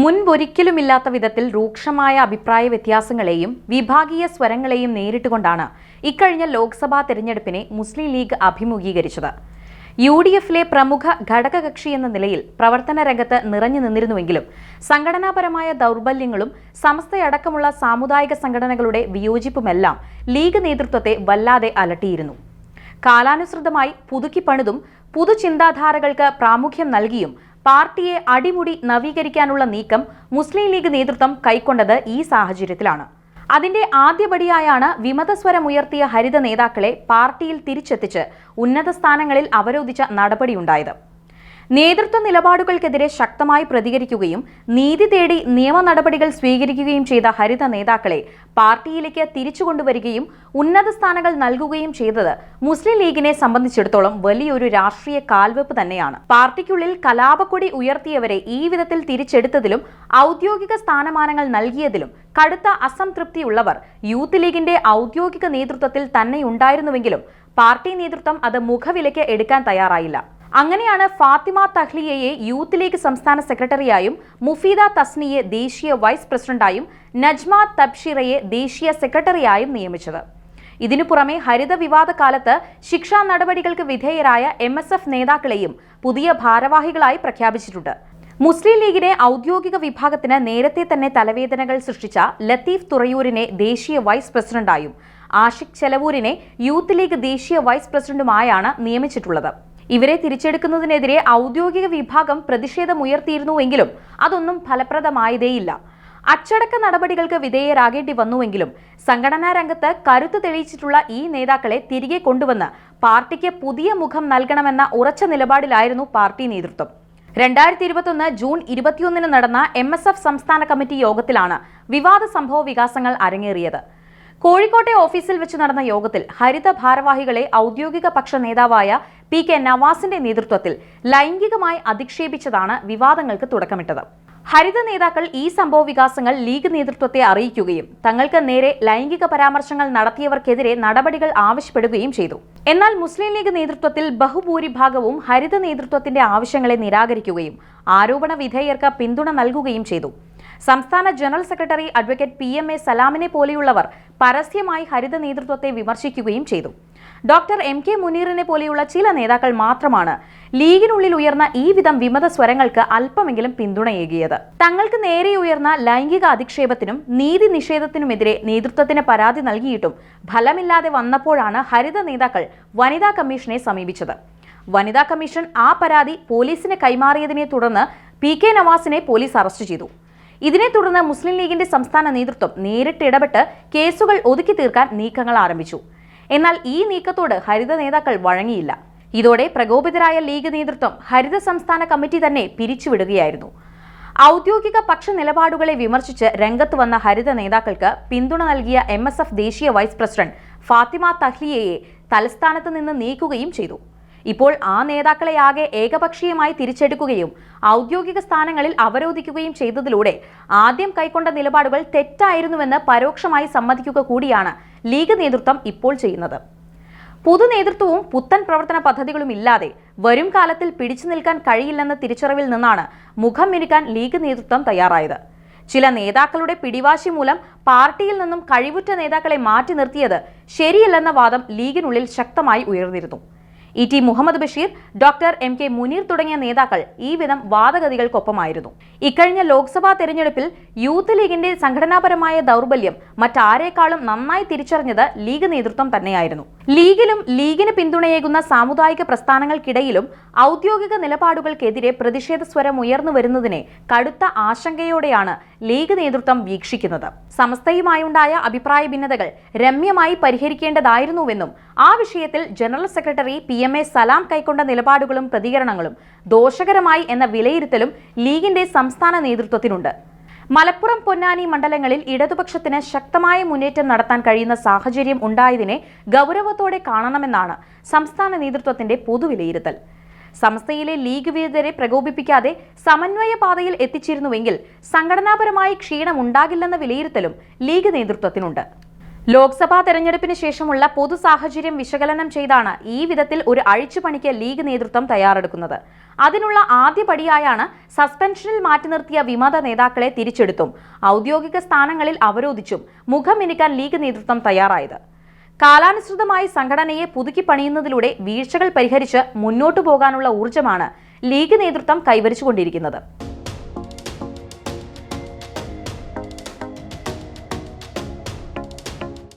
മുൻപൊരിക്കലുമില്ലാത്ത വിധത്തിൽ രൂക്ഷമായ അഭിപ്രായ വ്യത്യാസങ്ങളെയും വിഭാഗീയ സ്വരങ്ങളെയും നേരിട്ടുകൊണ്ടാണ് ഇക്കഴിഞ്ഞ ലോക്സഭാ തെരഞ്ഞെടുപ്പിനെ മുസ്ലിം ലീഗ് അഭിമുഖീകരിച്ചത്. യു ഡി എഫിലെ പ്രമുഖ ഘടകകക്ഷി എന്ന നിലയിൽ പ്രവർത്തന രംഗത്ത് നിറഞ്ഞു നിന്നിരുന്നുവെങ്കിലും സംഘടനാപരമായ ദൗർബല്യങ്ങളും സമസ്തയടക്കമുള്ള സാമുദായിക സംഘടനകളുടെ വിയോജിപ്പുമെല്ലാം ലീഗ് നേതൃത്വത്തെ വല്ലാതെ അലട്ടിയിരുന്നു. കാലാനുസൃതമായി പുതുക്കിപ്പണിതും പുതുചിന്താധാരകൾക്ക് പ്രാമുഖ്യം നൽകിയും പാർട്ടിയെ അടിമുടി നവീകരിക്കാനുള്ള നീക്കം മുസ്ലിം ലീഗ് നേതൃത്വം കൈക്കൊണ്ടത് ഈ സാഹചര്യത്തിലാണ്. അതിന്റെ ആദ്യപടിയായാണ് വിമതസ്വരമുയർത്തിയ ഹരിത നേതാക്കളെ പാർട്ടിയിൽ തിരിച്ചെത്തിച്ച് ഉന്നത സ്ഥാനങ്ങളിൽ അവരോധിച്ച നടപടിയുണ്ടായത്. നേതൃത്വ നിലപാടുകൾക്കെതിരെ ശക്തമായി പ്രതികരിക്കുകയും നീതി തേടി നിയമ നടപടികൾ സ്വീകരിക്കുകയും ചെയ്ത ഹരിത നേതാക്കളെ പാർട്ടിയിലേക്ക് തിരിച്ചു കൊണ്ടുവരികയും ഉന്നത സ്ഥാനങ്ങൾ നൽകുകയും ചെയ്തത് മുസ്ലിം ലീഗിനെ സംബന്ധിച്ചിടത്തോളം വലിയൊരു രാഷ്ട്രീയ കാൽവെപ്പ് തന്നെയാണ്. പാർട്ടിക്കുള്ളിൽ കലാപക്കൊടി ഉയർത്തിയവരെ ഈ വിധത്തിൽ തിരിച്ചെടുത്തതിലും ഔദ്യോഗിക സ്ഥാനമാനങ്ങൾ നൽകിയതിലും കടുത്ത അസംതൃപ്തിയുള്ളവർ യൂത്ത് ലീഗിന്റെ ഔദ്യോഗിക നേതൃത്വത്തിൽ തന്നെ ഉണ്ടായിരുന്നുവെങ്കിലും പാർട്ടി നേതൃത്വം അത് മുഖവിലയ്ക്ക് എടുക്കാൻ തയ്യാറായില്ല. അങ്ങനെയാണ് ഫാത്തിമ തഹ്ലിയയെ യൂത്ത് ലീഗ് സംസ്ഥാന സെക്രട്ടറിയായും മുഫീദ തസ്നിയെ ദേശീയ വൈസ് പ്രസിഡന്റായും നജ്മ തബ്ഷിറയെ ദേശീയ സെക്രട്ടറിയായും നിയമിച്ചത്. ഇതിനു പുറമെ ഹരിത വിവാദ കാലത്ത് ശിക്ഷാ നടപടികൾക്ക് വിധേയരായ എം എസ് എഫ് നേതാക്കളെയും പുതിയ ഭാരവാഹികളായി പ്രഖ്യാപിച്ചിട്ടുണ്ട്. മുസ്ലിം ലീഗിനെ ഔദ്യോഗിക വിഭാഗത്തിന് നേരത്തെ തന്നെ തലവേദനകൾ സൃഷ്ടിച്ച ലത്തീഫ് തുറയൂരിനെ ദേശീയ വൈസ് പ്രസിഡന്റായും ആഷിഖ് ചെലവൂരിനെ യൂത്ത് ലീഗ് ദേശീയ വൈസ് പ്രസിഡന്റുമായാണ് നിയമിച്ചിട്ടുള്ളത്. ഇവരെ തിരിച്ചെടുക്കുന്നതിനെതിരെ ഔദ്യോഗിക വിഭാഗം പ്രതിഷേധമുയർത്തിയിരുന്നുവെങ്കിലും അതൊന്നും ഫലപ്രദമായതേയില്ല. അച്ചടക്ക നടപടികൾക്ക് വിധേയരാകേണ്ടി വന്നുവെങ്കിലും സംഘടനാ രംഗത്ത് കരുത്ത് തെളിയിച്ചിട്ടുള്ള ഈ നേതാക്കളെ തിരികെ കൊണ്ടുവന്ന് പാർട്ടിക്ക് പുതിയ മുഖം നൽകണമെന്ന ഉറച്ച നിലപാടിലായിരുന്നു പാർട്ടി നേതൃത്വം. രണ്ടായിരത്തി ഇരുപത്തൊന്ന് ജൂൺ ഇരുപത്തിയൊന്നിന് നടന്ന എം എസ് എഫ് സംസ്ഥാന കമ്മിറ്റി യോഗത്തിലാണ് വിവാദ സംഭവ വികാസങ്ങൾ അരങ്ങേറിയത്. കോഴിക്കോട്ടെ ഓഫീസിൽ വെച്ച് നടന്ന യോഗത്തിൽ ഹരിത ഭാരവാഹികളെ ഔദ്യോഗിക പക്ഷ നേതാവായ പി കെ നവാസിന്റെ നേതൃത്വത്തിൽ ലൈംഗികമായി അധിക്ഷേപിച്ചതാണ് വിവാദങ്ങൾക്ക് തുടക്കമിട്ടത്. ഹരിത നേതാക്കൾ ഈ സംഭവ വികാസങ്ങൾ ലീഗ് നേതൃത്വത്തെ അറിയിക്കുകയും തങ്ങൾക്ക് നേരെ ലൈംഗിക പരാമർശങ്ങൾ നടത്തിയവർക്കെതിരെ നടപടികൾ ആവശ്യപ്പെടുകയും ചെയ്തു. എന്നാൽ മുസ്ലിം ലീഗ് നേതൃത്വത്തിൽ ബഹുഭൂരിഭാഗവും ഹരിത നേതൃത്വത്തിന്റെ ആവശ്യങ്ങളെ നിരാകരിക്കുകയും ആരോപണ വിധേയർക്ക് പിന്തുണ നൽകുകയും ചെയ്തു. സംസ്ഥാന general secretary advocate P M A സലാമിനെ പോലെയുള്ളവർ പരസ്യമായി ഹരിത നേതൃത്വത്തെ വിമർശിക്കുകയും ചെയ്തു. ഡോക്ടർ എം കെ മുനീറിനെ പോലെയുള്ള ചില നേതാക്കൾ മാത്രമാണ് ലീഗിനുള്ളിൽ ഉയർന്ന ഈ വിധം വിമത സ്വരങ്ങൾക്ക് അല്പമെങ്കിലും പിന്തുണയേകിയത്. തങ്ങൾക്ക് നേരെ ഉയർന്ന ലൈംഗിക അധിക്ഷേപത്തിനും നീതി നിഷേധത്തിനുമെതിരെ നേതൃത്വത്തിന് പരാതി നൽകിയിട്ടും ഫലമില്ലാതെ വന്നപ്പോഴാണ് ഹരിത നേതാക്കൾ വനിതാ കമ്മീഷനെ സമീപിച്ചത്. വനിതാ കമ്മീഷൻ ആ പരാതി പോലീസിന് കൈമാറിയതിനെ തുടർന്ന് പി കെ നവാസിനെ പോലീസ് അറസ്റ്റ് ചെയ്തു. ഇതിനെ തുടർന്ന് മുസ്ലിം ലീഗിന്റെ സംസ്ഥാന നേതൃത്വം നേരിട്ട് ഇടപെട്ട് കേസുകൾ ഒതുക്കി തീർക്കാൻ നീക്കങ്ങൾ ആരംഭിച്ചു. എന്നാൽ ഈ നീക്കത്തോട് ഹരിത നേതാക്കൾ വഴങ്ങിയില്ല. ഇതോടെ പ്രകോപിതരായ ലീഗ് നേതൃത്വം ഹരിത സംസ്ഥാന കമ്മിറ്റി തന്നെ പിരിച്ചുവിടുകയായിരുന്നു. ഔദ്യോഗിക പക്ഷ നിലപാടുകളെ വിമർശിച്ച് രംഗത്ത് വന്ന ഹരിത നേതാക്കൾക്ക് പിന്തുണ നൽകിയ എം എസ് എഫ് ദേശീയ വൈസ് പ്രസിഡന്റ് ഫാത്തിമ തഹ്ലിയയെ തലസ്ഥാനത്ത് നിന്ന് നീക്കുകയും ചെയ്തു. ഇപ്പോൾ ആ നേതാക്കളെയാകെ ഏകപക്ഷീയമായി തിരിച്ചെടുക്കുകയും ഔദ്യോഗിക സ്ഥാനങ്ങളിൽ അവരോധിക്കുകയും ചെയ്തതിലൂടെ ആദ്യം കൈക്കൊണ്ട നിലപാടുകൾ തെറ്റായിരുന്നുവെന്ന് പരോക്ഷമായി സമ്മതിക്കുക കൂടിയാണ് ലീഗ് നേതൃത്വം ഇപ്പോൾ ചെയ്യുന്നത്. പുതു നേതൃത്വവും പുത്തൻ പ്രവർത്തന പദ്ധതികളും ഇല്ലാതെ വരും കാലത്തിൽ പിടിച്ചു നിൽക്കാൻ കഴിയില്ലെന്ന തിരിച്ചറിവിൽ നിന്നാണ് മുഖം മിനുക്കാൻ ലീഗ് നേതൃത്വം തയ്യാറായത്. ചില നേതാക്കളുടെ പിടിവാശി മൂലം പാർട്ടിയിൽ നിന്നും കഴിവുറ്റ നേതാക്കളെ മാറ്റി നിർത്തിയത് ശരിയല്ലെന്ന വാദം ലീഗിനുള്ളിൽ ശക്തമായി ഉയർന്നിരുന്നു. E T Muhammad Basheer doctor M K Muneer തുടങ്ങിയ നേതാക്കൾ ഈ വിധം വാദഗതികൾക്കൊപ്പമായിരുന്നു. ഇക്കഴിഞ്ഞ ലോക്സഭാ തെരഞ്ഞെടുപ്പിൽ യൂത്ത് ലീഗിന്റെ സംഘടനാപരമായ ദൗർബല്യം മറ്റാരേക്കാളും നന്നായി തിരിച്ചറിഞ്ഞത് ലീഗ് നേതൃത്വം തന്നെയായിരുന്നു. ലീഗിലും ലീഗിന് പിന്തുണയേകുന്ന സാമുദായിക പ്രസ്ഥാനങ്ങൾക്കിടയിലും ഔദ്യോഗിക നിലപാടുകൾക്കെതിരെ പ്രതിഷേധ സ്വരം ഉയർന്നു വരുന്നതിനെ കടുത്ത ആശങ്കയോടെയാണ് ലീഗ് നേതൃത്വം വീക്ഷിക്കുന്നത്. സമസ്തയുമായുണ്ടായ അഭിപ്രായ ഭിന്നതകൾ രമ്യമായി പരിഹരിക്കേണ്ടതായിരുന്നുവെന്നും ആ വിഷയത്തിൽ general secretary P M A Salam കൈക്കൊണ്ട നിലപാടുകളും പ്രതികരണങ്ങളും ദോഷകരമായി എന്ന വിലയിരുത്തലും ലീഗിന്റെ സംസ്ഥാന നേതൃത്വത്തിനുണ്ട്. മലപ്പുറം പൊന്നാനി മണ്ഡലങ്ങളിൽ ഇടതുപക്ഷത്തിന് ശക്തമായ മുന്നേറ്റം നടത്താൻ കഴിയുന്ന സാഹചര്യം ഉണ്ടായതിനെ ഗൗരവത്തോടെ കാണണമെന്നാണ് സംസ്ഥാന നേതൃത്വത്തിന്റെ പൊതുവിലയിരുത്തൽ. സംസ്ഥയിലെ ലീഗ് വിരുദ്ധരെ പ്രകോപിപ്പിക്കാതെ സമന്വയ പാതയിൽ എത്തിച്ചിരുന്നുവെങ്കിൽ സംഘടനാപരമായി ക്ഷീണം ഉണ്ടാകില്ലെന്ന വിലയിരുത്തലും ലീഗ് നേതൃത്വത്തിനുണ്ട്. ലോക്സഭാ തെരഞ്ഞെടുപ്പിന് ശേഷമുള്ള പൊതു സാഹചര്യം വിശകലനം ചെയ്താണ് ഈ വിധത്തിൽ ഒരു അഴിച്ചുപണിക്ക് ലീഗ് നേതൃത്വം തയ്യാറെടുക്കുന്നത്. അതിനുള്ള ആദ്യപടിയായാണ് സസ്പെൻഷനിൽ മാറ്റി നിർത്തിയ വിമത നേതാക്കളെ തിരിച്ചെടുത്തും. ഔദ്യോഗിക സ്ഥാനങ്ങളിൽ അവരോധിച്ചും മുഖമിനുക്കാൻ ലീഗ് നേതൃത്വം തയ്യാറായത്. കാലാനുസൃതമായി സംഘടനയെ പുതുക്കി പണിയുന്നതിലൂടെ വീഴ്ചകൾ പരിഹരിച്ച് മുന്നോട്ടു പോകാനുള്ള ഊർജമാണ് ലീഗ് നേതൃത്വം കൈവരിച്ചുകൊണ്ടിരിക്കുന്നത്.